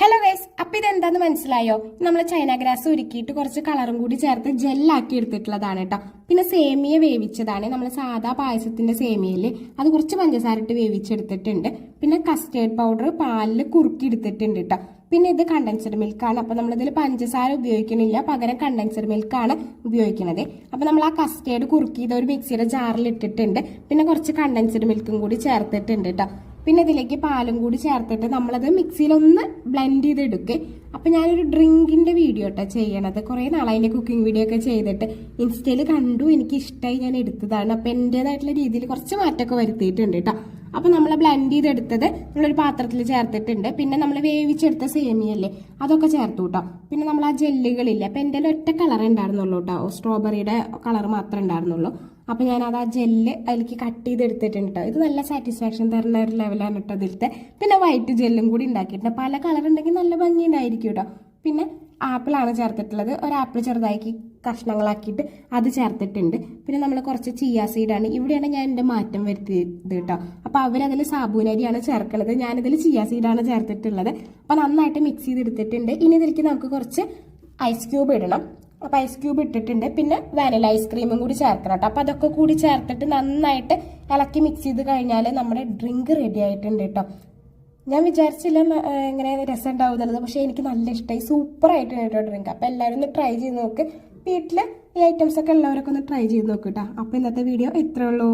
Hello guys അപ്പൊ ഇതെന്താന്ന് മനസ്സിലായോ? നമ്മൾ ചൈന ഗ്രാസ് ഉരുക്കിയിട്ട് കുറച്ച് കളറും കൂടി ചേർത്ത് ജെല്ലാക്കി എടുത്തിട്ടുള്ളതാണ് കേട്ടോ പിന്നെ സേമിയ വേവിച്ചതാണ്. നമ്മൾ സാധാ പായസത്തിന്റെ സേമിയയിൽ അത് കുറച്ച് പഞ്ചസാര ഇട്ട് വേവിച്ചെടുത്തിട്ടുണ്ട്. പിന്നെ കസ്റ്റേർഡ് പൗഡർ പാലിൽ കുറുക്കി എടുത്തിട്ടുണ്ട് കേട്ടോ പിന്നെ ഇത് കണ്ടൻസഡ് മിൽക്കാണ് അപ്പൊ നമ്മളിതിൽ പഞ്ചസാര ഉപയോഗിക്കണില്ല. പകരം കണ്ടൻസഡ് മിൽക്കാണ് ഉപയോഗിക്കുന്നത് അപ്പൊ നമ്മൾ ആ കസ്റ്റേർഡ് കുറുക്കിയത് ഒരു മിക്സിയുടെ ജാറിൽ ഇട്ടിട്ടുണ്ട് പിന്നെ കുറച്ച് കണ്ടൻസർ മിൽക്കും കൂടി ചേർത്തിട്ടുണ്ട് കേട്ടോ പിന്നെ ഇതിലേക്ക് പാലും കൂടി ചേർത്തിട്ട് നമ്മളത് മിക്സിയിൽ ഒന്ന് ബ്ലെൻഡ് ചെയ്തെടുക്കുക അപ്പം ഞാനൊരു ഡ്രിങ്കിന്റെ വീഡിയോ കേട്ടോ ചെയ്യണത്. കുറേ നാളതിന്റെ കുക്കിംഗ് വീഡിയോ ഒക്കെ ചെയ്തിട്ട്. ഇൻസ്റ്റയിൽ കണ്ടു എനിക്ക് ഇഷ്ടമായി ഞാൻ എടുത്തതാണ്. അപ്പം എന്റേതായിട്ടുള്ള രീതിയിൽ കുറച്ച് മാറ്റമൊക്കെ വരുത്തിയിട്ടുണ്ട് കേട്ടോ അപ്പം നമ്മൾ ബ്ലെൻഡ് ചെയ്തെടുത്തത് നമ്മളൊരു പാത്രത്തിൽ ചേർത്തിട്ടുണ്ട്. പിന്നെ നമ്മൾ വേവിച്ചെടുത്ത സേമിയല്ലേ അതൊക്കെ ചേർത്തു കേട്ടോ പിന്നെ നമ്മൾ ആ ജെല്ലുകളില്ല അപ്പം എന്റെ ഒറ്റ കളർ ഉണ്ടായിരുന്നുള്ളൂ കേട്ടോ സ്ട്രോബെറിയുടെ കളർ മാത്രമേ ഉണ്ടായിരുന്നുള്ളൂ. അപ്പം ഞാൻ അത് ആ ജെല്ല് അതിലേക്ക് കട്ട് ചെയ്തെടുത്തിട്ടുണ്ട്. കേട്ടോ ഇത് നല്ല സാറ്റിസ്ഫാക്ഷൻ തരുന്ന ഒരു ലെവലാണ് കേട്ടോ ഇതിലത്തെ. പിന്നെ വൈറ്റ് ജെല്ലും കൂടി ഉണ്ടാക്കിയിട്ടുണ്ട്. പല കളർ ഉണ്ടെങ്കിൽ നല്ല ഭംഗിയുണ്ടായിരിക്കും കേട്ടോ പിന്നെ ആപ്പിളാണ് ചേർത്തിട്ടുള്ളത്. ഒരു ആപ്പിൾ ചെറുതാക്കി കഷ്ണങ്ങളാക്കിയിട്ട് അത് ചേർത്തിട്ടുണ്ട്. പിന്നെ നമ്മൾ കുറച്ച് ചിയ സീഡാണ് ഇവിടെയാണ് ഞാൻ എന്റെ മാറ്റം വരുത്തിയത് കേട്ടോ അപ്പോൾ അവരതിൽ സാബൂനരിയാണ് ചേർക്കുന്നത് ഞാനിതിൽ ചിയ സീഡാണ് ചേർത്തിട്ടുള്ളത്. അപ്പോൾ നന്നായിട്ട് മിക്സ് ചെയ്തെടുത്തിട്ടുണ്ട്. ഇനി ഇതിലേക്ക് നമുക്ക് കുറച്ച് ഐസ് ക്യൂബ് ഇടണം. അപ്പോൾ ഐസ് ക്യൂബ് ഇട്ടിട്ടുണ്ട്. പിന്നെ വാനില ഐസ്ക്രീമും കൂടി ചേർക്കണം കേട്ടോ. അപ്പോൾ അതൊക്കെ കൂടി ചേർത്തിട്ട് നന്നായിട്ട് ഇളക്കി മിക്സ് ചെയ്ത് കഴിഞ്ഞാൽ നമ്മുടെ ഡ്രിങ്ക് റെഡി ആയിട്ടുണ്ട് കേട്ടോ. ഞാൻ വിചാരിച്ചില്ല ഇങ്ങനെ രസം ഉണ്ടാവുന്നുള്ളത്. പക്ഷേ എനിക്ക് നല്ല ഇഷ്ടമായി സൂപ്പർ ആയിട്ടുണ്ട് കേട്ടോ ഡ്രിങ്ക് അപ്പോൾ എല്ലാവരും ഒന്ന് ട്രൈ ചെയ്ത് നോക്ക്. വീട്ടിൽ ഈ ഐറ്റംസ് ഒക്കെ എല്ലാവരൊക്കെ ഒന്ന് ട്രൈ ചെയ്ത് നോക്ക് കേട്ടോ. അപ്പോൾ ഇന്നത്തെ വീഡിയോ ഇത്രേ ഉള്ളൂ.